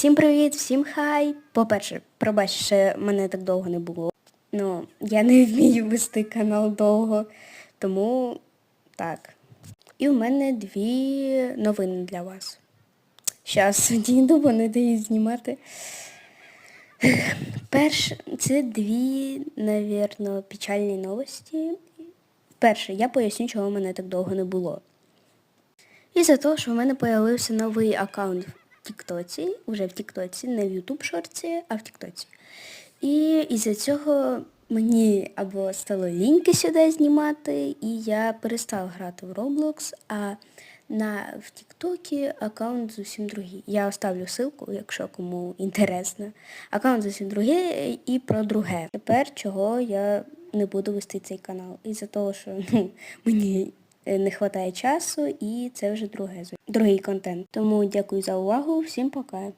Всім привіт, всім хай. По-перше, пробач, що мене так довго не було. Ну, я не вмію вести канал довго, тому так. І у мене дві новини для вас. Щас дійду, бо не даю знімати. Перше, це дві, навірно, печальні новості. Перше, я поясню, чого мене так довго не було. І за того, що в мене з'явився новий аккаунт в Тіктоці, вже в Тіктоці, не в Ютуб шорті, а в Тіктоці. І із-за цього мені або стало ліньки сюди знімати, і я перестала грати в Roblox, а на в Тіктокі аккаунт зовсім другий. Я оставлю ссылку, якщо кому інтересно. Аккаунт зовсім другий і про друге. Тепер чого я не буду вести цей канал. Із-за того, що ну, мені не вистачає часу, і це вже друге, другий контент. Тому дякую за увагу, всім пока.